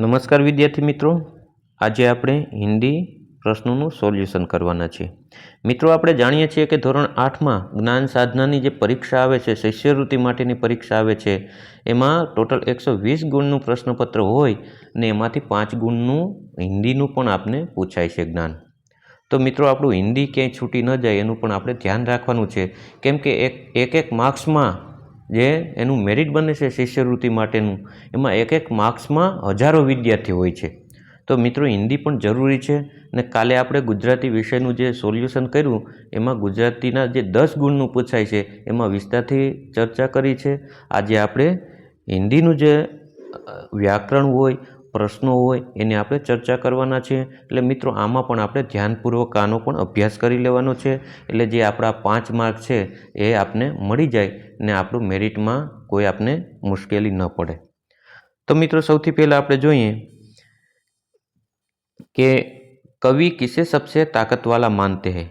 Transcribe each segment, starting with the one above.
નમસ્કાર વિદ્યાર્થી મિત્રો. આજે આપણે હિન્દી પ્રશ્નોનું સોલ્યુશન કરવાના છે મિત્રો, આપણે જાણીએ છીએ કે ધોરણ આઠમાં જ્ઞાન સાધનાની જે પરીક્ષા આવે છે, શિષ્યવૃત્તિ માટેની પરીક્ષા આવે છે, એમાં ટોટલ એકસો વીસ ગુણનું પ્રશ્નપત્ર હોય ને એમાંથી પાંચ ગુણનું હિન્દીનું પણ આપને પૂછાય છે જ્ઞાન. તો મિત્રો, આપણું હિન્દી ક્યાંય છૂટી ન જાય એનું પણ આપણે ધ્યાન રાખવાનું છે. કેમ કે એક એક માર્ક્સમાં જે એનું મેરિટ બને છે શિષ્યવૃત્તિ માટેનું, એમાં એક એક માર્ક્સમાં હજારો વિદ્યાર્થી હોય છે. તો મિત્રો, હિન્દી પણ જરૂરી છે ને કાલે આપણે ગુજરાતી વિષયનું જે સોલ્યુશન કર્યું, એમાં ગુજરાતીના જે દસ ગુણનું પૂછાય છે, એમાં વિસ્તારથી ચર્ચા કરી છે. આજે આપણે હિન્દીનું જે વ્યાકરણ હોય પ્રશ્નો હોય એની આપણે ચર્ચા કરવાના છે એટલે મિત્રો, આમાં પણ આપણે ધ્યાનપૂર્વક આનો પણ અભ્યાસ કરી લેવાનો છે. એટલે જે આપણા પાંચ માર્ક છે એ આપને મળી જાય ને આપણું મેરિટમાં કોઈ આપને મુશ્કેલી ન પડે. તો મિત્રો, સૌથી પહેલાં આપણે જોઈએ કે કવિ કિસે સબસે તાકતવાલા માનતે હૈ?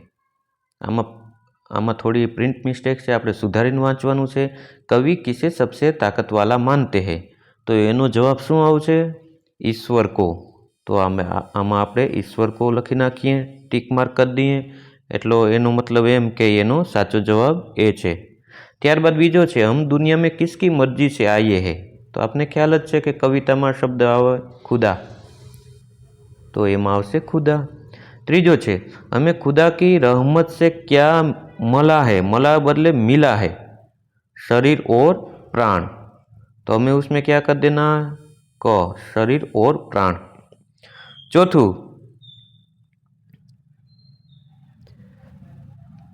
આમાં આમાં થોડી પ્રિન્ટ મિસ્ટેક છે, આપણે સુધારીને વાંચવાનું છે. કવિ કિસે સબસે તાકતવાલા માનતે હૈ? તો એનો જવાબ શું આવશે? ઈશ્વર કો. તો આમાં આમાં આપણે ઈશ્વર કો લખી નાખીએ, ટીક માર્ક કરી દઈએ. એટલો એનો મતલબ એમ કે એનો સાચો જવાબ એ છે. ત્યારબાદ બીજો છે, હમ દુનિયા મેં કિસકી મરજી છે આઈએ હે? તો આપને ખ્યાલ જ છે કે કવિતામાં શબ્દ આવે ખુદા. તો એમાં આવશે ખુદા. ત્રીજો છે, અમે ખુદા કી રહમત સે ક્યા મલા હે? મલા બદલે મિલા હે. શરીર ઓર પ્રાણ. તો અમે ઉસમે क्या કર દેના? क शरीर और प्राण चौथું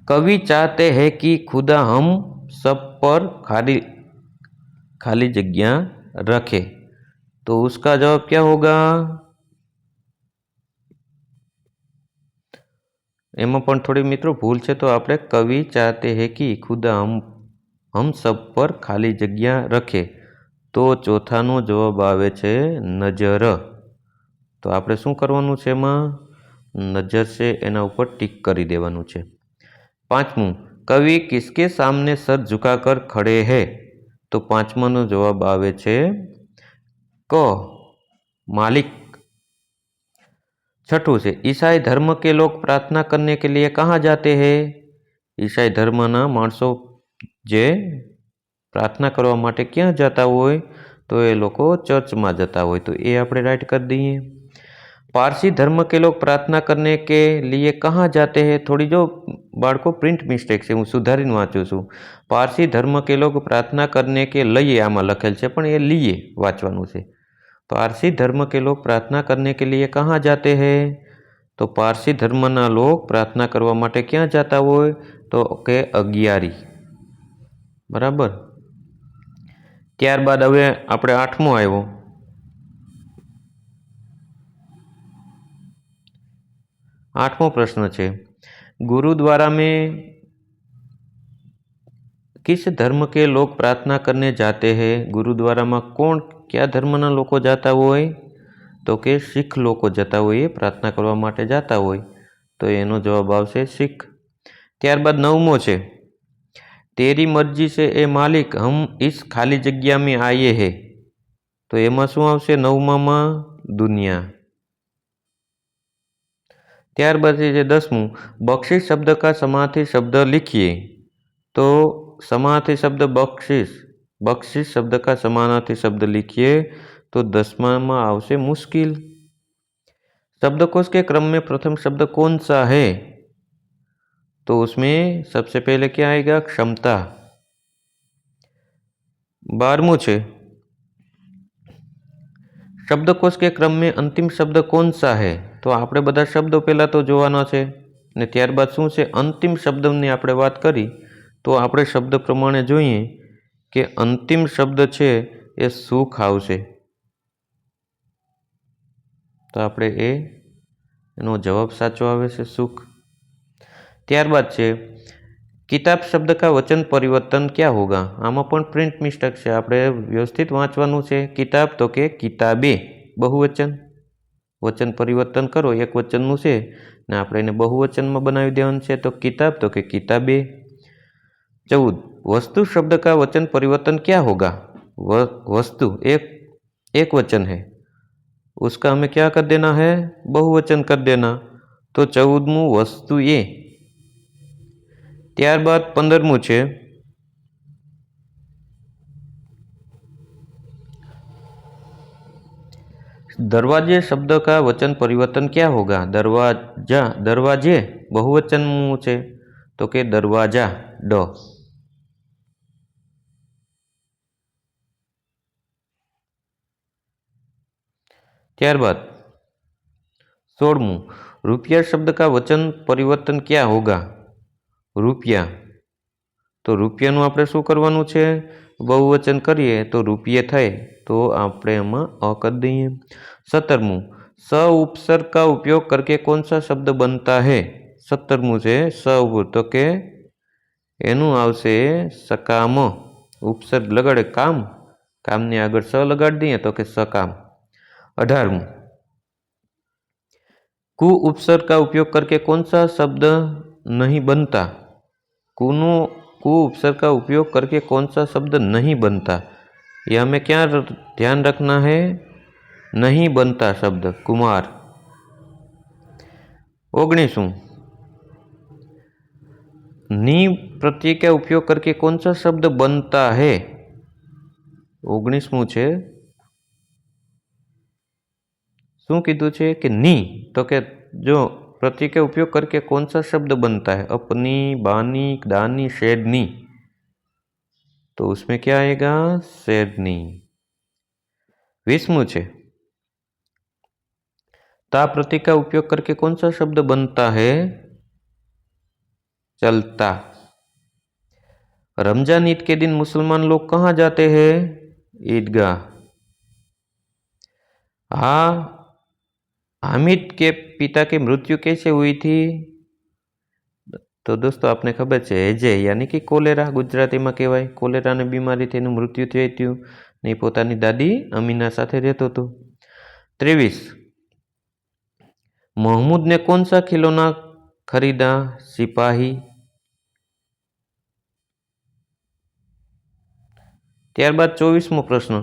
कवि चाहते हैं कि खुदा हम सब पर खाली खाली जगह रखे तो उसका जवाब क्या होगा એમાં પણ થોડી મિત્રો ભૂલ છે તો આપણે કવિ ચાહતે હે કે ખુદા હમ હમ સબ પર ખાલી જગ્યા રખે તો ચોથાનો જવાબ આવે છે નજર. તો આપણે શું કરવાનું છે એમાં? નજર છે એના ઉપર ટીક કરી દેવાનું છે. પાંચમું, કવિ કિસકે સામને સર ઝુકાકર ખડે હે? તો પાંચમાનો જવાબ આવે છે ક, માલિક. છઠ્ઠું છે, ઈસાઈ ધર્મ કે લોક પ્રાર્થના કરને કે લીએ કહા જાતે હે? ઈસાઈ ધર્મના માણસો જે પ્રાર્થના કરવા માટે ક્યાં જતા હોય તો એ લોકો ચર્ચમાં જતા હોય તો એ આપણે રાઈટ કરી દઈએ पारसी धर्म के लोग प्रार्थना करने के लिए कहाँ जाते हैं थोड़ी जो બાળકો પ્રિન્ટ મિસ્ટેક છે હું સુધારીને વાંચું છું પારસી ધર્મ કે લોગ પ્રાર્થના કરને કે લઈએ આમાં લખેલ છે પણ એ લીએ વાંચવાનું છે પારસી ધર્મ કે લોગ પ્રાર્થના કરને કે लिए कहाँ जाते हैं તો પારસી ધર્મના લોક પ્રાર્થના કરવા માટે ક્યાં જતા હોય તો કે અગિયારી બરાબર ત્યારબાદ હવે આપણે આઠમો આવ્યો. આઠમો પ્રશ્ન છે, ગુરુ દ્વારા મેં કિસ ધર્મ કે લોક પ્રાર્થના કરને જાતે હે? ગુરુદ્વારામાં કોણ કયા ધર્મના લોકો જતા હોય? તો કે શીખ લોકો જતા હોય એ પ્રાર્થના કરવા માટે જતા હોય. તો એનો જવાબ આવશે શીખ. ત્યારબાદ નવમો છે તેરી મરજી છે એ માલિક હમ ઇસ ખાલી જગ્યા મેં આયે હે તો એમાં શું આવશે નવમામાં દુનિયા ત્યારબાદ છે દસમું બક્ષિસ શબ્દ કા સમાથી શબ્દ લીખીએ તો समार्थी शब्द बख्शिश बख्शिश शब्द का समानार्थी शब्द लिखिए तो दसवा में आवश्य मुश्किल शब्दकोश के क्रम में प्रथम शब्द कौन सा है तो उसमें सबसे पहले क्या आएगा क्षमता बारहमूँ છે શબ્દકોશ કે ક્રમ में અંતિમ શબ્દ कौन सा है તો આપણે બધા શબ્દો પહેલાં તો જોવાના છે ને ત્યારબાદ શું છે અંતિમ શબ્દની આપણે વાત કરી તો આપણે શબ્દ પ્રમાણે જોઈએ કે અંતિમ શબ્દ છે એ સુખ આવશે તો આપણે એ એનો જવાબ સાચો આવે છે સુખ ત્યારબાદ છે કિતાબ શબ્દ કા વચન પરિવર્તન ક્યાં હોગા આમાં પણ પ્રિન્ટ મિસ્ટેક છે આપણે વ્યવસ્થિત વાંચવાનું છે કિતાબ તો કે કિતાબે બહુવચન વચન પરિવર્તન કરો એક વચનનું છે ને આપણે એને બહુવચનમાં બનાવી દેવાનું છે તો કિતાબ તો કે કિતાબે चौद वस्तु शब्द का वचन परिवर्तन क्या होगा व वस्तु एक एक वचन है उसका हमें क्या कर देना है बहुवचन कर देना તો ચૌદમું વસ્તુ એ ત્યારબાદ પંદરમું છે दरवाजे शब्द का वचन परिवर्तन क्या होगा दरवाजा दरवाजे बहुवचन मुं છે તો કે દરવાજા ડ ત્યારબાદ સોળમું रुपया शब्द का वचन परिवर्तन क्या होगा રૂપિયા. તો રૂપિયાનું આપણે શું કરવાનું છે? બહુવચન કરીએ તો રૂપિયે થાય, તો આપણે એમાં અકદ દઈએ. સત્તરમું, સ ઉપસર કા ઉપયોગ કરકે કોણ સા શબ્દ બનતા હે? સત્તરમું છે સ તો કે એનું આવશે સકામ ઉપસર લગાડે કામ, કામની આગળ સ લગાડી દઈએ તો કે સકામ. અઢારમું, કુ ઉપસર્ગ કા ઉપયોગ કરકે કોણ સા શબ્દ નહીં બનતા? कुनो कु उपसर्ग का उपयोग करके कौन सा शब्द नहीं बनता ये हमें क्या र- ध्यान रखना है नहीं बनता शब्द कुमार ओगनीसू नी प्रत्यय का उपयोग करके कौन सा शब्द बनता है ઓગણીસમું છે શું કીધું છે કે ની તો કે જો प्रत्यय का उपयोग करके कौन सा शब्द बनता है? अपनी, बानी, दानी शेदनी तो उसमें क्या आएगा? शेदनी विस्मु छे ता प्रतीक का उपयोग करके कौन सा शब्द बनता है? चलता। रमज़ान ईद के दिन मुसलमान लोग कहाँ जाते हैं? ईदगाह। हाँ हामिद के पिता की मृत्यु कैसे हुई थी તો દોસ્તો આપને ખબર છે હેજે યાની કે કોલેરા ગુજરાતીમાં કહેવાય કોલેરાની બીમારીથી એનું મૃત્યુ થઈ થયું ને એ પોતાની દાદી અમીના સાથે રહેતો હતો ત્રેવીસ महमूद ने कौन सा खिलौना खरीदा सिपाही ત્યારબાદ ચોવીસમો પ્રશ્ન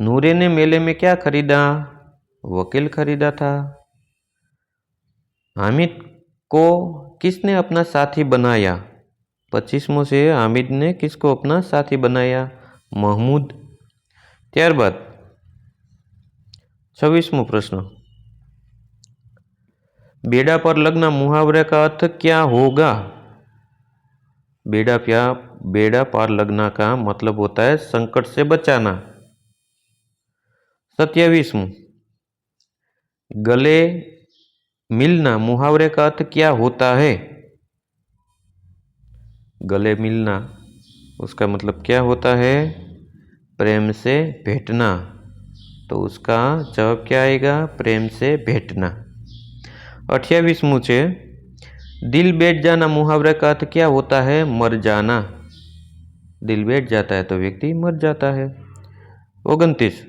नूरे ने मेले में क्या खरीदा वकील खरीदा था हामिद को किसने अपना साथी बनाया पच्चीसमो से हामिद ने किसको अपना साथी बनाया महमूद ત્યારબાદ छब्बीसमो प्रश्न बेड़ा पर लगना मुहावरे का अर्थ क्या होगा बेड़ा प्या बेड़ा पार लगना का मतलब होता है संकट से बचाना सत्यावीसमु। गले मिलना मुहावरे का अर्थ क्या होता है? गले मिलना, उसका मतलब क्या होता है? प्रेम से भेंटना तो उसका जवाब क्या आएगा? प्रेम से भेंटना अट्ठाईसमु छे, दिल बैठ जाना मुहावरे का अर्थ क्या होता है? मर जाना। दिल बैठ जाता है तो व्यक्ति मर जाता है। ओगनतीस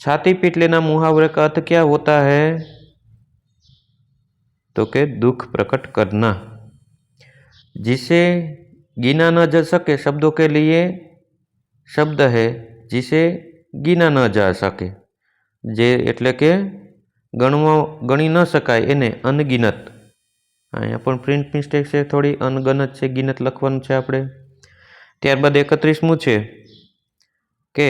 छाती पीट लेना मुहावरे का अर्थ क्या होता है तो के दुख प्रकट करना जिसे गिना न जा सके शब्दों के लिए शब्द है जिसे ગીના ન જા શકે જે એટલે કે ગણવા ગણી ન શકાય એને અનગિનત અહીંયા પણ પ્રિન્ટ મિસ્ટેક છે થોડી અનગનત છે ગિનત લખવાનું છે આપણે ત્યારબાદ એકત્રીસમું છે કે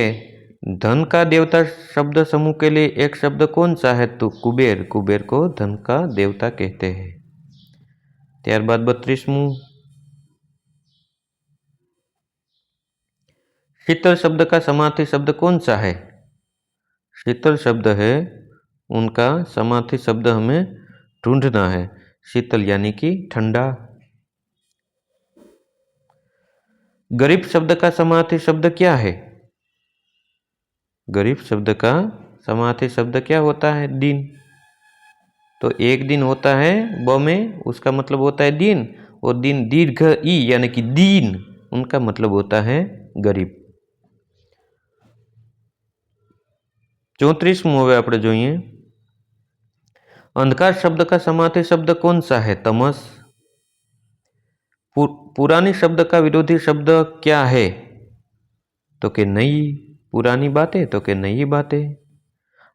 धन का देवता शब्द समूह के लिए एक शब्द कौन सा है तो कुबेर कुबेर को धन का देवता कहते हैं ત્યારબાદ બત્રીસમું शीतल शब्द का समार्थी शब्द कौन सा है शीतल शब्द है उनका समार्थी शब्द हमें ढूंढना है शीतल यानी कि ठंडा गरीब शब्द का समार्थी शब्द क्या है गरीब शब्द का समार्थी शब्द क्या होता है दिन तो एक दिन होता है ब में उसका मतलब होता है दिन और दिन दीर्घ ई यानी कि दीन उनका मतलब होता है गरीब ચોત્રીસમું હવે આપણે જોઈએ અંધકાર શબ્દ का समार्थी शब्द कौन सा है तमस पु, पुरानी शब्द का विरोधी शब्द क्या है तो कि नई पुरानी बातें तो कि नई बातें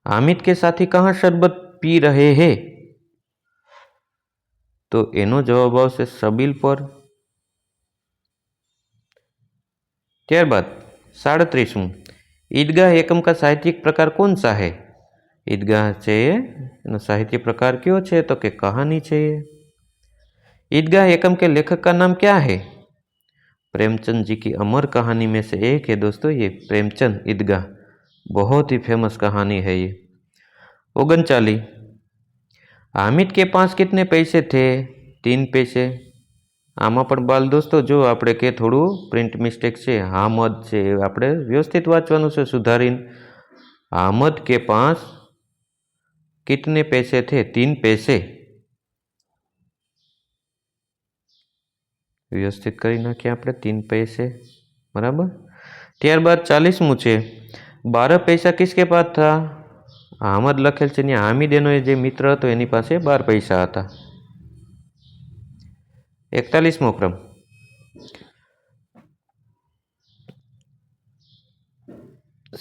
हामिद के साथी कहाँ शरबत पी रहे हैं तो એનો જવાબ આવશે સબીલ પર ત્યારબાદ સાડત્રીસમું ईदगाह एकम का साहित्यिक प्रकार कौन सा है ईदगाह છે એનો સાહિત્ય પ્રકાર કયો છે તો કે કહાની છે ईदगाह एकम के लेखक का नाम क्या है प्रेमचंद जी की अमर कहानी में से एक है दोस्तों ये प्रेमचंद ईदगाह बहुत ही फेमस कहानी है ये ओगनचाली हामिद के पास कितने पैसे थे तीन पैसे આમાં પણ બાલ દોસ્તો જો આપણે કે થોડું પ્રિન્ટ મિસ્ટેક છે હામદ છે એ આપણે વ્યવસ્થિત વાંચવાનું છે સુધારીને હામદ કે પાસ કિતને પૈસે થે તીન પૈસે વ્યવસ્થિત કરી નાખીએ આપણે, તીન પૈસે. બરાબર? ત્યારબાદ ચાલીસમું છે. બાર પૈસા કિસકે પાસ થા? આહમદ લખેલ છે ને હામિદેનો જે મિત્ર હતો એની પાસે બાર પૈસા હતા. એકતાલીસમો ક્રમ.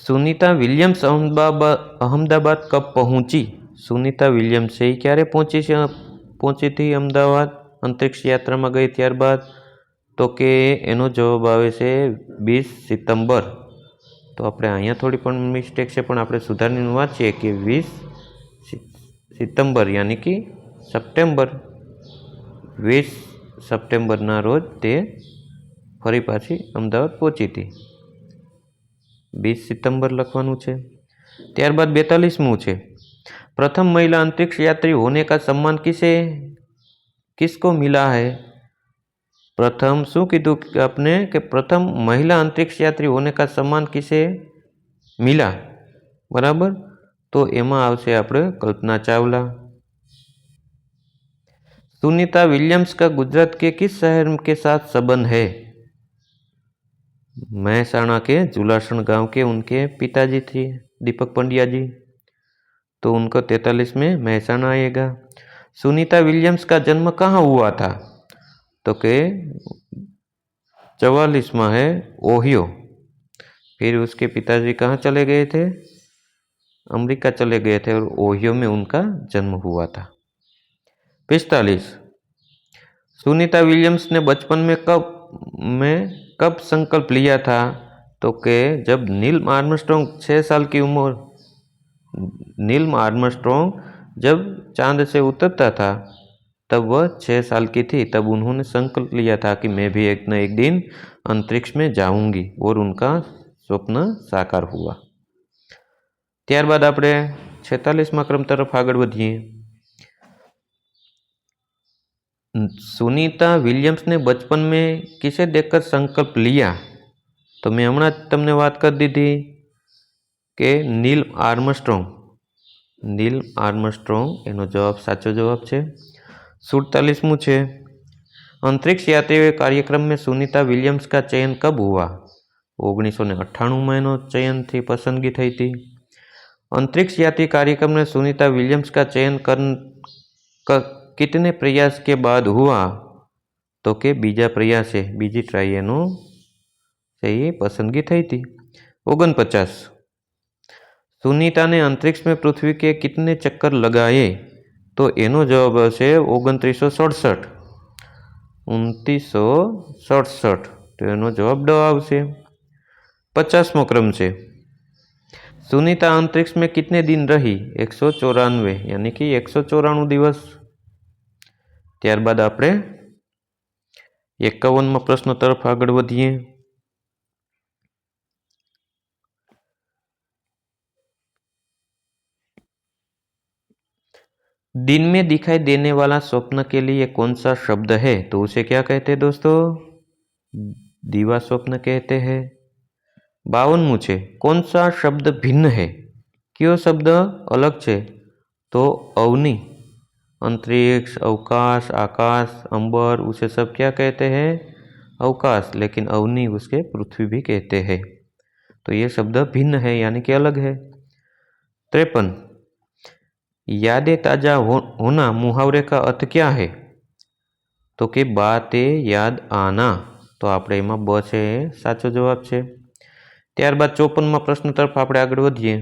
સુનિતા વિલિયમ્સ અહમદાબાદ અહમદાબાદ કપ પહોંચી. સુનિતા વિલિયમ્સ, એ ક્યારે પહોંચી છે? પહોંચી હતી અમદાવાદ? અંતરિક્ષ યાત્રામાં ગઈ ત્યારબાદ તો કે એનો જવાબ આવે છે વીસ સિતંબર. તો આપણે અહીંયા થોડી પણ મિસ્ટેક છે, પણ આપણે સુધારીને વાંચીએ કે વીસ સિતંબર યાની કે સપ્ટેમ્બર. વીસ સપ્ટેમ્બરના રોજ તે ફરી પાછી અમદાવાદ પહોંચી હતી. વીસ સિતંબર લખવાનું છે. ત્યારબાદ બેતાલીસમું છે. પ્રથમ મહિલા અંતરિક્ષ યાત્રી હોને કા સન્માન કિસે? किसको मिला है? प्रथम सुखिदु अपने के प्रथम महिला अंतरिक्ष यात्री होने का सम्मान किसे मिला? बराबर? तो ये આવશે कल्पना चावला। सुनीता विलियम्स का गुजरात के किस शहर के साथ संबंध है? महसाणा के जुलासन गाँव के उनके पिताजी थे, दीपक पंड्या जी। तो उनको तैतालीस में महसाणा आएगा। सुनीता विलियम्स का जन्म कहाँ हुआ था? तो के चवालीस में है, ओहियो। फिर उसके पिताजी कहाँ चले गए थे? अमेरिका चले गए थे और ओहियो में उनका जन्म हुआ था। पिस्तालीस सुनीता विलियम्स ने बचपन में कब में कब संकल्प लिया था? तो के जब नील आर्मस्ट्रॉन्ग छः साल की उम्र, नील आर्मस्ट्रॉन्ग जब चांद से उतरता था तब वह छः साल की थी तब उन्होंने संकल्प लिया था कि मैं भी एक न एक दिन अंतरिक्ष में जाऊंगी और उनका स्वप्न साकार हुआ ત્યારબાદ આપણે છેતાલીસમાં ક્રમ તરફ આગળ વધીએ सुनीता विलियम्स ने बचपन में किसे देखकर संकल्प लिया तो मैं હમણાં જ તમને વાત કરી દીધી કે નીલ આર્મસ્ટ્રોંગ નીલ આર્મસ્ટ્રોંગ, એનો જવાબ સાચો જવાબ છે. સુડતાલીસમું છે. અંતરિક્ષ યાત્રીઓ કાર્યક્રમ મેં સુનિતા વિલિયમ્સ કા ચયન કબ હુઆ? ઓગણીસો ને અઠ્ઠાણુંમાં એનો ચયનથી પસંદગી થઈ હતી. અંતરિક્ષ યાત્રી કાર્યક્રમને સુનિતા વિલિયમ્સ કા ચયન કર કિતને પ્રયાસ કે બાદ હુઆ? તો કે બીજા પ્રયાસે, બીજી ટ્રાય એનો એ પસંદગી થઈ હતી. ઓગણપચાસ. सुनीता ने अंतरिक्ष में पृथ्वी के कितने चक्कर लगाए तो એનો જવાબ હશે ઓગણત્રીસો સડસઠ ઉનત્રીસો સડસઠ તો એનો જવાબ ડ આવશે પચાસમો ક્રમ છે सुनीता अंतरिक्ष में कितने दिन रही एक सौ चौरानवे यानी कि एक सौ चौराणु दिवस ત્યારબાદ આપણે એકાવનમાં પ્રશ્ન તરફ આગળ વધીએ दिन में दिखाई देने वाला स्वप्न के लिए कौन सा शब्द है? तो उसे क्या कहते हैं दोस्तों? दीवा स्वप्न कहते हैं। बावन मुझे, कौन सा शब्द भिन्न है? क्यों शब्द अलग छे? तो अवनि, अंतरिक्ष, अवकाश, आकाश, अंबर, उसे सब क्या कहते हैं? अवकाश, लेकिन अवनि उसके पृथ्वी भी कहते हैं। तो ये शब्द भिन्न है, यानी कि अलग है। त्रेपन यादें ताजा हो, होना मुहावरे का अर्थ क्या है તો કે બાતે યાદ આના તો આપણે એમાં બ છે એ સાચો જવાબ છે ત્યારબાદ ચોપનમાં પ્રશ્ન તરફ આપણે આગળ વધીએ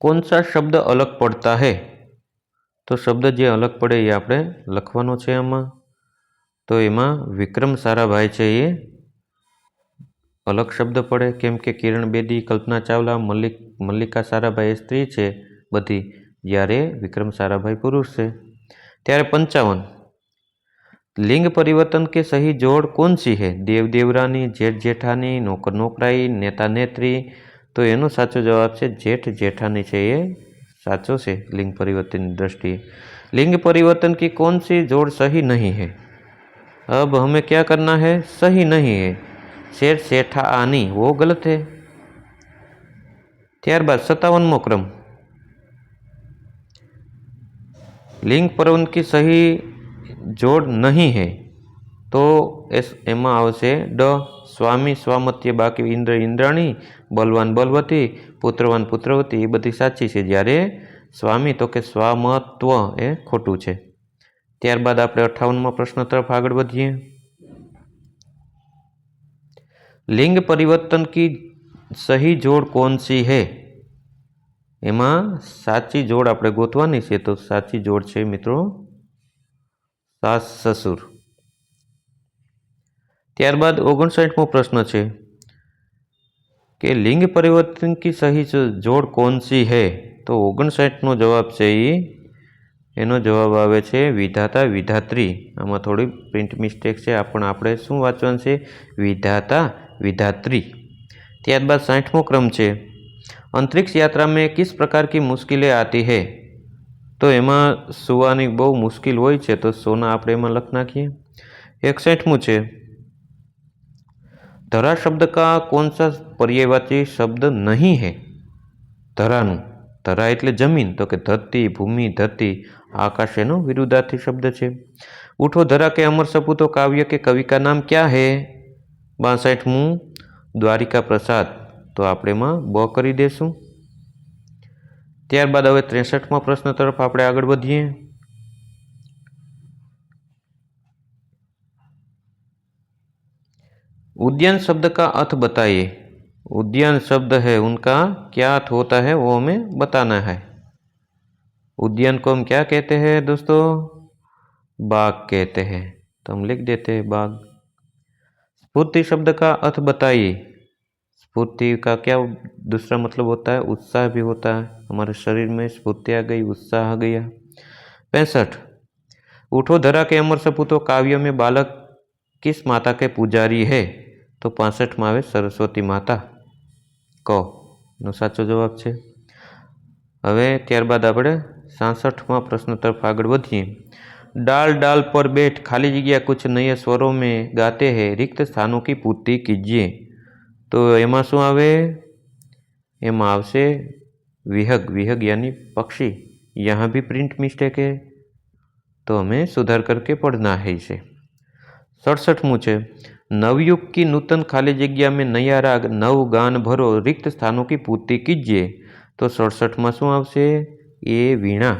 कौन सा શબ્દ અલગ પડતા હૈ તો શબ્દ જે અલગ પડે એ આપણે લખવાનો છે આમાં. તો એમાં વિક્રમ સારાભાઈ છે એ અલગ શબ્દ પડે, કેમ કે કિરણ બેદી, કલ્પના ચાવલા, મલ્લિક, મલ્લિકા સારાભાઈ સ્ત્રી છે બધી, જ્યારે વિક્રમ સારાભાઈ પુરુષ છે. ત્યારે પંચાવન. લિંગ પરિવર્તન કે સહી જોડ કોણ સી હે દેવ દેવરાની, જેઠ જેઠાની, નોકર નોકરાઈ, નેતા નેત્રી. તો એનો સાચો જવાબ છે જેઠ જેઠાની છે એ साचों से लिंग परिवर्तन दृष्टि। लिंग परिवर्तन की कौन सी जोड़ सही नहीं है? अब हमें क्या करना है? सही नहीं है। शेर सेठा आनी, वो गलत है। त्यार बाद सत्तावन मोक्रम लिंग पर्वन की सही जोड़ नहीं है तो एस एम आवश्य ड, स्वामी, स्वामत्य, बाकी इंद्र, इंद्राणी બલવાન બલવતી, પુત્રવાન પુત્રવતી, એ બધી સાચી છે. જ્યારે સ્વામી તો કે સ્વામત્વ એ ખોટું છે. ત્યારબાદ આપણે અઠ્ઠાવનમાં પ્રશ્ન તરફ આગળ વધીએ. લિંગ પરિવર્તન કી સહી જોડ કોણ સી હે? એમાં સાચી જોડ આપણે ગોતવાની છે તો સાચી જોડ છે મિત્રો સાસ સસુર. ત્યારબાદ ઓગણસાઠમો પ્રશ્ન છે. કે લિંગ પરિવર્તન કી સહી જોડ કોણ સી હૈ? તો ઓગણસાઠનો જવાબ છે એ એનો જવાબ આવે છે વિધાતા વિધાત્રી. આમાં થોડી પ્રિન્ટ મિસ્ટેક છે. પણ આપણે શું વાંચવાનું છે? વિધાતા વિધાત્રી. ત્યારબાદ સાઠમો ક્રમ છે. અંતરિક્ષ યાત્રા મેં કિસ પ્રકાર કી મુશ્કેલી આતી હૈ? તો એમાં સુવાની બહુ મુશ્કેલ હોય છે. તો સોના આપણે એમાં લખ નાખીએ. એકસઠમું છે. ધરા શબ્દ કા कौन सा पर्यायवाची શબ્દ નહીં હે ધરાનું ધરા એટલે જમીન તો કે ધરતી ભૂમિ ધરતી આકાશ એનો વિરુદ્ધાર્થી શબ્દ છે ઉઠો ધરા કે અમર સપૂતો કાવ્ય કે કવિ કા નામ ક્યાં હે બાસઠમું દ્વારિકા પ્રસાદ તો આપણે એમાં બ કરી દેશું ત્યારબાદ હવે ત્રેસઠમાં પ્રશ્ન તરફ આપણે આગળ વધીએ उद्यान शब्द का अर्थ बताइए। उद्यान शब्द है, उनका क्या अर्थ होता है, वो हमें बताना है। उद्यान को हम क्या कहते हैं दोस्तों? बाग कहते हैं। तो हम लिख देते हैं बाग। स्फूर्ति शब्द का अर्थ बताइए। स्फूर्ति का क्या दूसरा मतलब होता है? उत्साह भी होता है। हमारे शरीर में स्फूर्ति आ गई, उत्साह आ गया। पैंसठ। उठो, धरा के अमर सपूतो काव्य में बालक किस माता के पुजारी है? તો પાસઠમાં આવે સરસ્વતી માતા. ક. નો સાચો જવાબ છે. હવે ત્યારબાદ આપણે સાસઠમાં પ્રશ્ન તરફ આગળ વધીએ. ડાલ ડાલ પર બેઠ, ખાલી જગ્યા કુછ નય સ્વરો મેં ગાતે હે, રિક્ત સ્થાનો કી પૂર્તિ કીજીએ. તો એમાં શું આવે? એમાં આવશે વિહગ. વિહગ યાની પક્ષી. યહાં ભી પ્રિન્ટ મિસ્ટેક હે. તો અમે સુધાર કરકે પઢના હે इसे સડસઠમું છે. નવયુગ કી નૂતન ખાલી જગ્યા મેં નયા રાગ, નવ ગાન ભરો, રિક્ત સ્થાનો કી પૂર્તિ કીજીએ તો સડસઠમાં શું આવશે? એ વીણા.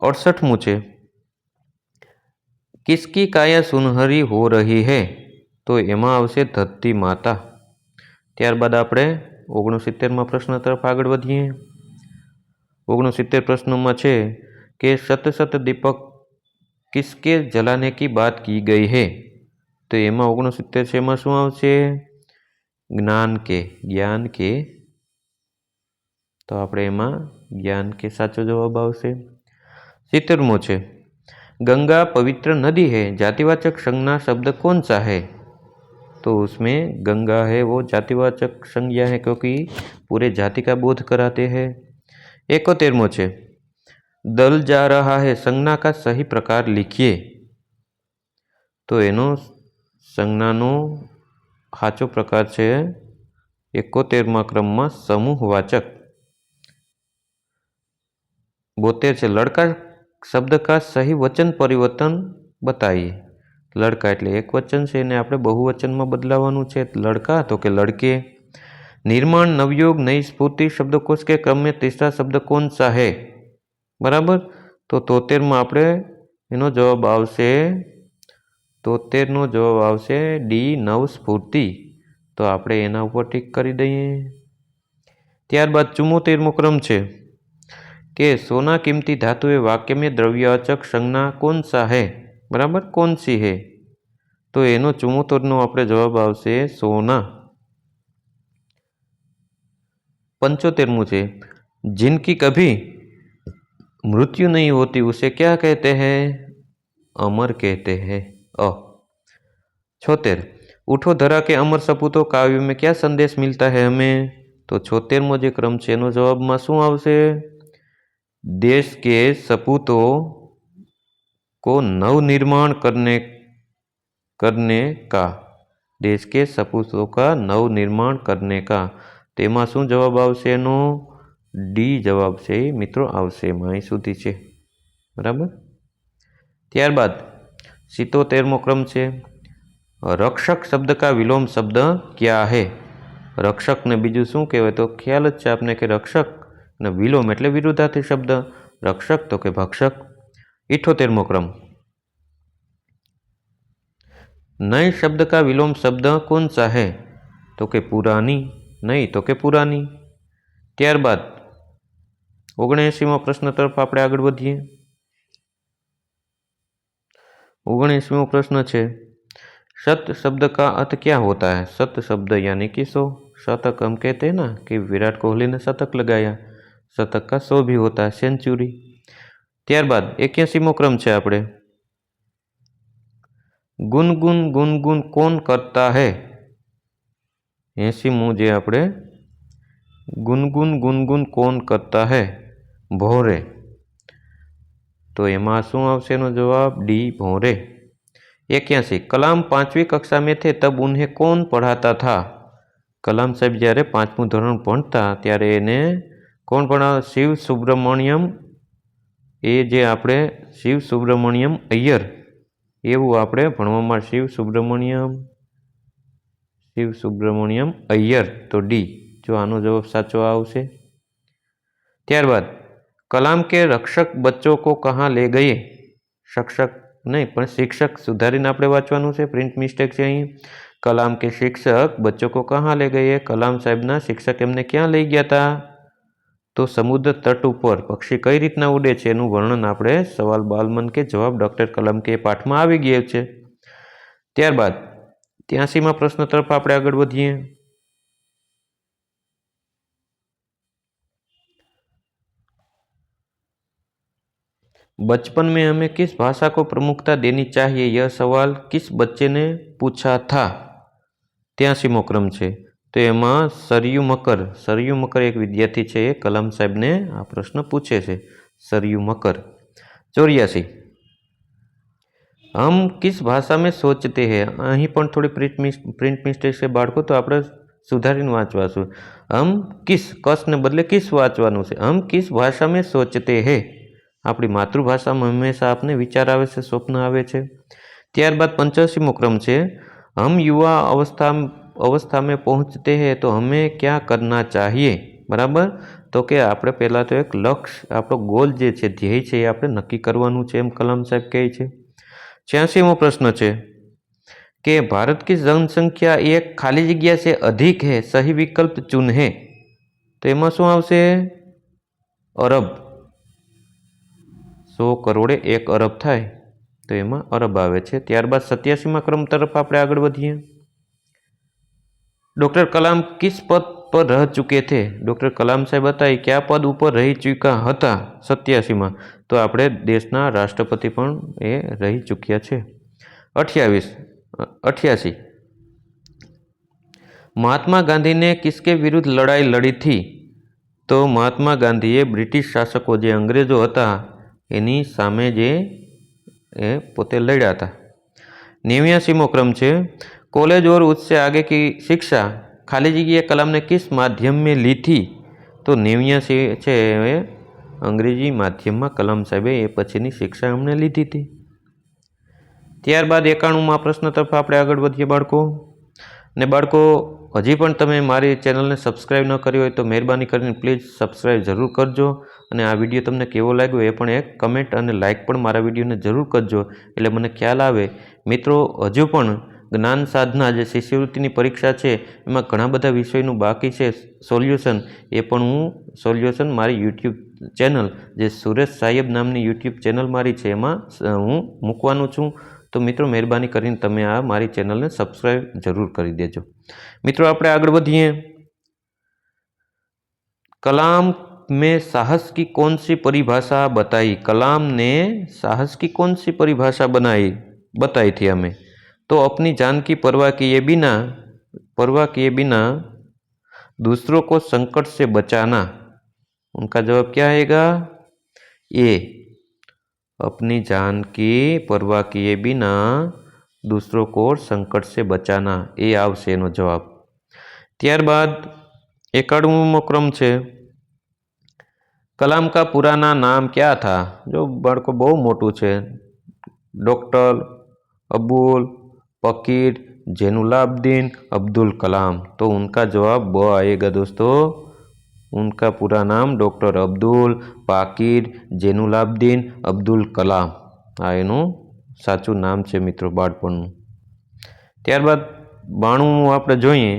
અડસઠમું છે. કિસકી કાયા સુનહરી હો રહી હે? તો એમાં આવશે ધરતી માતા. ત્યારબાદ આપણે ઓગણસિત્તેરમાં પ્રશ્ન તરફ આગળ વધીએ. ઓગણસિત્તેર પ્રશ્નમાં છે કે સત સત દીપક કિસકે જલાને કી બાત કી ગઈ હે તો એમાં ઓગણસિત્તેર છે એમાં શું આવશે જ્ઞાન કે જ્ઞાન કે તો આપણે એમાં જ્ઞાન કે સાચો જવાબ આવશે સિત્તેરમો છે गंगा पवित्र नदी है जातिवाचक संज्ञा शब्द कौन सा है तो उसमें गंगा है वो जातिवाचक संज्ञा है क्योंकि पूरे जाति का बोध कराते हैं एकोतेरमो છે દલ જા રહા હે, સંજ્ઞા કા સહી પ્રકાર લીખીએ. તો એનો સંજ્ઞાનો સાચો પ્રકાર છે એકોતેરમા ક્રમમાં સમૂહવાચક. બોતેર છે, લડકા શબ્દ કા સહી વચન પરિવર્તન બતાવીએ લડકા એટલે એક વચન છે, એને આપણે બહુવચનમાં બદલાવાનું છે. લડકા તો કે લડકે. નિર્માણ, નવયોગ નઈ સ્ફૂર્તિ શબ્દકોશ કે ક્રમે તીસરા શબ્દકોણ સા હે? બરાબર? તો તોતેરમાં આપણે એનો જવાબ આવશે, તોતેરનો જવાબ આવશે ડી નવ સ્ફૂર્તિ તો આપણે એના ઉપર ટીક કરી દઈએ. ત્યારબાદ ચુમ્મોતેરમો ક્રમ છે. કે સોના કિંમતી ધાતુએ વાક્યમ્ય દ્રવ્યવાચક સંજ્ઞા કોણ સા હે? બરાબર? કોણ સી હે? તો એનો ચુમ્મોતેરનો આપણે જવાબ આવશે સોના. પંચોતેરમું છે. જિંદગી કભી मृत्यु नहीं होती उसे क्या कहते हैं अमर कहते हैं अ छोतेर उठो धरा के अमर सपूतो काव्य में क्या संदेश मिलता है हमें તો છોતેરમો જે ક્રમ છે એનો જવાબમાં શું આવશે देश के सपूतों को नवनिर्माण करने करने का देश के सपूतों का नवनिर्माण करने का તેમાં શું જવાબ આવશે એનો ડી જવાબ છે એ મિત્રો, આવશે, માહી સુધી છે. બરાબર? ત્યારબાદ સિત્તોતેરમો ક્રમ છે, રક્ષક શબ્દ કા વિલોમ શબ્દ ક્યાં હે? રક્ષકને બીજું શું કહેવાય? તો ખ્યાલ જ છે આપને કે રક્ષક અને વિલોમ એટલે વિરુદ્ધાર્થી શબ્દ, રક્ષક તો કે ભક્ષક. ઇઠોતેરમો ક્રમ. નય શબ્દ કા વિલોમ શબ્દ કોણ સા તો કે પુરાની. નહીં તો કે પુરાની. ત્યારબાદ ઓગણએંસીમો પ્રશ્ન તરફ આપણે આગળ વધીએ ઓગણએંસીમો પ્રશ્ન છે सत शब्द का अर्थ क्या होता है सत शब्द यानी कि सौ शतक हम कहते हैं ना कि विराट कोहली ने शतक लगाया शतक का सौ भी होता है सेंचुरी ત્યારબાદ એક્યાસીમો ક્રમ છે આપણે ગુનગુન ગુનગુન કોણ કરતા હે એસીમું જે આપણે ગુનગુન ગુનગુન કોણ કરતા હે ભોંરે. તો એમાં શું આવશે એનો જવાબ? ડી, ભોંરે. એક્યાસી. કલામ પાંચમી કક્ષા મેં થે તબ ઉને કોણ પઢાતા થા? કલામ સાહેબ જ્યારે પાંચમું ધોરણ ભણતા ત્યારે એને કોણ ભણાવ? શિવ સુબ્રમણ્યમ. એ જે આપણે શિવ સુબ્રમણ્યમ અય્યર, એવું આપણે ભણવામાં શિવ સુબ્રમણ્યમ. શિવ સુબ્રમણ્યમ અય્યર. તો ડી. જો આનો જવાબ સાચો આવશે. ત્યારબાદ કલામ કે રક્ષક બચ્ચો કો કહા લે ગયે શિક્ષક નહીં પણ શિક્ષક સુધારીને આપણે વાંચવાનું છે પ્રિન્ટ મિસ્ટેક છે અહીં કલામ કે શિક્ષક બચ્ચો કો કહા લે ગયે કલામ સાહેબના શિક્ષક એમને ક્યાં લઈ ગયા હતા તો સમુદ્ર તટ ઉપર પક્ષી કઈ રીતના ઉડે છે એનું વર્ણન આપણે સવાલ બાલમન કે જવાબ ડૉક્ટર કલામ કે પાઠમાં આવી ગયો છે। ત્યારબાદ, ત્યાંસીમાં પ્રશ્ન તરફ આપણે આગળ વધીએ। बचपन में हमें किस भाषा को प्रमुखता देनी चाहिए यह सवाल किस बच्चे ने पूछा था ત્યાસીમો ક્રમ છે તો એમાં સરયુ મકર સરયુ મકર એક વિદ્યાર્થી છે એ કલામ સાહેબને આ પ્રશ્ન પૂછે છે સરયુ મકર ચોર્યાસી હમ કિસ ભાષા મેં સોચતે હે અહીં પણ થોડી પ્રિન્ટ મિસ પ્રિન્ટ મિસ્ટેક છે બાળકો તો આપણે સુધારીને વાંચવાશું હમ કિસ કસને બદલે કિસ વાંચવાનું છે હમ કિસ ભાષા મેં સોચતે હે આપણી માતૃભાષામાં હંમેશા આપને વિચાર આવે છે, સ્વપ્ન આવે છે. ત્યારબાદ પંચ્યાસીમો ક્રમ છે. હમ યુવા અવસ્થા અવસ્થામાં પહોંચતે હે તો અમે ક્યાં કરના ચાહીએ? બરાબર? તો કે આપણે પહેલાં તો એક લક્ષ્ય, આપણો ગોલ જે છે, ધ્યેય છે, એ આપણે નક્કી કરવાનું છે, એમ કલામ સાહેબ કહે છે. છ્યાસીમો પ્રશ્ન છે કે ભારત કી જનસંખ્યા એક ખાલી જગ્યા છે અધિક હે, સહી વિકલ્પ ચૂન હે? તો એમાં શું આવશે? અરબ. સો કરોડે એક અરબ થાય. તો એમાં અરબ આવે છે. ત્યારબાદ સત્યાસીમાં ક્રમ તરફ આપણે આગળ વધીએ. ડૉક્ટર કલામ કિસ પદ પર રહ ચૂકે થે ડૉક્ટર કલામ સાહેબ હતા, એ કયા પદ ઉપર રહી ચૂક્યા હતા સત્યાસીમાં? તો આપણે દેશના રાષ્ટ્રપતિ પણ એ રહી ચૂક્યા છે. અઠ્યાવીસ અઠ્યાસી. મહાત્મા ગાંધીને કિસકે વિરુદ્ધ લડાઈ લડી હતી. તો મહાત્મા ગાંધીએ બ્રિટિશ શાસકો જે અંગ્રેજો હતા એની સામે જે એ પોતે લડ્યા હતા. નેવ્યાસીમો ક્રમ છે. કોલેજ ઓર ઉસસે આગે કી શિક્ષા. ખાલી જગ્યાએ કલામને કિસ માધ્યમ મેં લીધી? તો નેવ્યાસી છે એ અંગ્રેજી માધ્યમમાં કલામ સાહેબે એ પછીની શિક્ષા અમને લીધી હતી. ત્યારબાદ એકાણુંમાં પ્રશ્ન તરફ આપણે આગળ વધીએ બાળકો. ને બાળકો હજી પણ તમે મારી ચેનલને સબસ્ક્રાઈબ ન કરી હોય તો મહેરબાની કરીને પ્લીઝ સબસ્ક્રાઈબ જરૂર કરજો અને આ વીડિયો તમને કેવો લાગ્યો એ પણ એક કમેન્ટ અને લાઇક પણ મારા વિડીયોને જરૂર કરજો. એટલે મને ખ્યાલ આવે, મિત્રો, હજુ પણ જ્ઞાન સાધના જે શિષ્યવૃત્તિની પરીક્ષા છે, એમાં ઘણા બધા વિષયનું બાકી છે. સોલ્યુશન, એ પણ હું સોલ્યુશન મારી યુટ્યુબ ચેનલ, જે સુરેશ સાહેબ નામની યુટ્યુબ ચેનલ મારી છે, એમાં હું મૂકવાનું છું. તો મિત્રો મહેરબાની કરીને તમે આ મારી ચેનલને સબસ્ક્રાઈબ જરૂર કરી દેજો મિત્રો આપણે આગળ વધીએ कलाम में साहस की कौन सी परिभाषा बताई कलाम ने साहस की कौन सी परिभाषा बनाई बताई थी हमें तो अपनी जान की परवाह किए बिना परवाह किए बिना दूसरों को संकट से बचाना उनका जवाब क्या आएगा ये अपनी जान की परवाह किए बिना दूसरों को संकट से बचाना એ આવશે એનો જવાબ ત્યારબાદ એકાડમો ક્રમ છે કલામ કા પુરાના નામ ક્યાં થા જો બાળકો બહુ મોટું છે ડૉક્ટર અબુલ फकीर जैनुलाब्दीन अब्दुल कलाम तो उनका जवाब ब आएगा दोस्तों उनका पूरा नाम डॉक्टर अब्दुल પાકીર જૈનુલાબ્દીન અબ્દુલ કલામ આ એનું સાચું નામ છે મિત્રો બાળપણનું ત્યારબાદ બાણું આપણે જોઈએ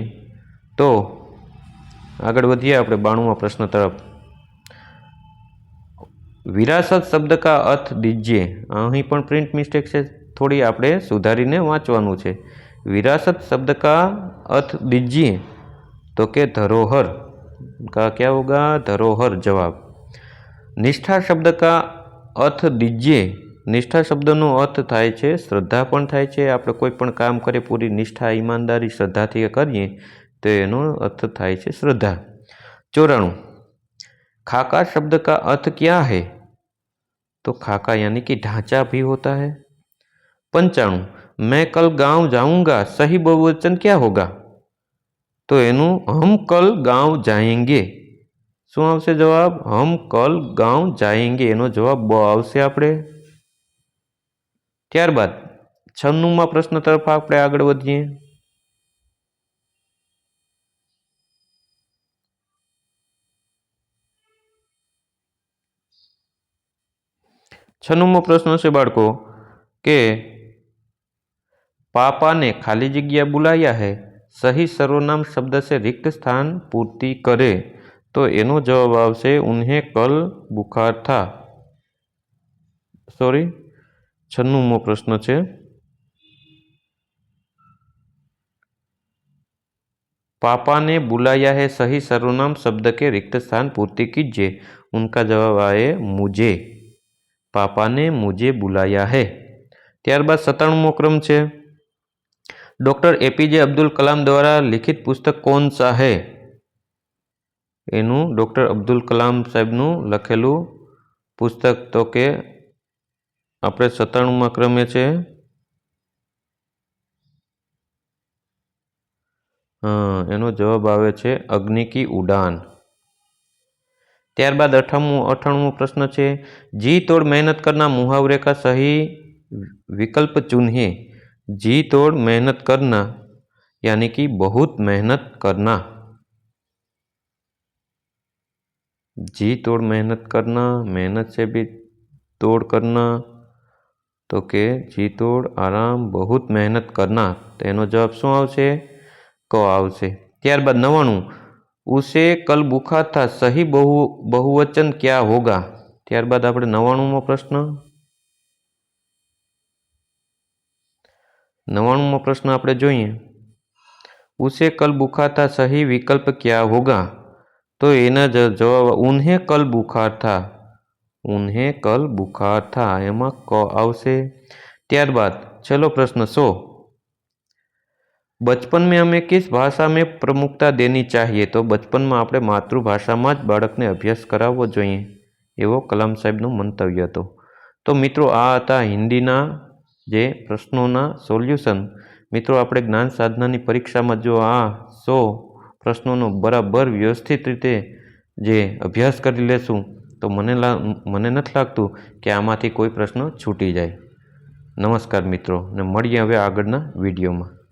તો આગળ વધીએ આપણે બાણુંમાં પ્રશ્ન તરફ વિરાસત શબ્દ કા અર્થ દીજીએ અહીં પણ પ્રિન્ટ મિસ્ટેક છે થોડી આપણે સુધારીને વાંચવાનું છે વિરાસત શબ્દ કા अर्थ दीजिए तो के धरोहर का क्या होगा धरोहर जवाब નિષ્ઠા શબ્દ કા અર્થ દીજીએ નિષ્ઠા શબ્દનો અર્થ થાય છે શ્રદ્ધા પણ થાય છે આપણે કોઈ પણ કામ કરીએ પૂરી નિષ્ઠા ઈમાનદારી શ્રદ્ધાથી કરીએ તો એનો અર્થ થાય છે શ્રદ્ધા ચોરાણું खाका शब्द का अर्थ क्या है तो खाका यानी कि ढांचा भी होता है पंचाणु मैं कल गांव जाऊंगा सही बहुवचन क्या होगा तो यू हम कल गाँव जाएँगे। शू आ जवाब, हम कल गाँव जाएँगे। यो जवाब ब आवश्य आप त्यारबाद छन्नू में प्रश्न तरफ़ आप आगे छनुमो प्रश्न से बाड़को के पापा ने खाली जगह बुलाया है सही सर्वनाम शब्द से रिक्त स्थान पूर्ति करे तो एनो जवाब आवश्यक उन्हें कल बुखार था। सॉरी छन्नुमो प्रश्न छे। पापा ने बुलाया है सही सर्वनाम शब्द के रिक्त स्थान पूर्ति कीजिए, उनका जवाब आए मुझे। पापा ने मुझे बुलाया है। त्यारबाद सत्ताणुमो क्रम है ડૉક્ટર એપીજે અબ્દુલ કલામ દ્વારા લિખિત પુસ્તક કોણ સા હૈ એનું ડૉક્ટર અબ્દુલ કલામ સાહેબનું લખેલું પુસ્તક તો કે આપણે સત્તાણુંમાં ક્રમે છે. એનો જવાબ આવે છે અગ્નિકી ઉડાન. ત્યારબાદ અઠામું અઠાણું પ્રશ્ન છે, જી તોડ મહેનત કરનાર મુહાવરેખા સહી વિકલ્પ ચૂનીએ? जी तोड़ मेहनत करना यानी कि बहुत मेहनत करना जी तोड़ मेहनत करना मेहनत से भी तोड़ करना तो के जी तोड़ आराम बहुत मेहनत करना તેનો જવાબ શું આવશે ક આવશે ત્યારબાદ નવાણું ઉસે કલ બુખાર થા સહી બહુ બહુવચન ક્યાં હોગા ત્યારબાદ આપણે નવાણુંમો પ્રશ્ન નવાણુંમો પ્રશ્ન આપણે જોઈએ ઉસે કલ બુખાર થા સહી વિકલ્પ ક્યાં હોગા તો એના જ જવાબ ઉન્હે કલ બુખાર થા ઉન્હે કલ બુખાર થા એમાં ક આવશે ત્યારબાદ છેલ્લો પ્રશ્ન સો બચપન में हमें किस भाषा में प्रमुखता देनी चाहिए તો બચપનમાં આપણે માતૃભાષામાં જ બાળકને અભ્યાસ કરાવવો જોઈએ એવો કલામ સાહેબનું મંતવ્ય હતો તો મિત્રો આ હતા હિન્દીના જે પ્રશ્નોના સોલ્યુશન. મિત્રો, આપણે જ્ઞાન સાધનાની પરીક્ષામાં જો આ સો પ્રશ્નોનો બરાબર વ્યવસ્થિત રીતે જે અભ્યાસ કરી લેશું, તો મને લા, મને નથી લાગતું કે આમાંથી કોઈ પ્રશ્ન છૂટી જાય. નમસ્કાર મિત્રો, ને મળીએ હવે આગળના વિડીયોમાં.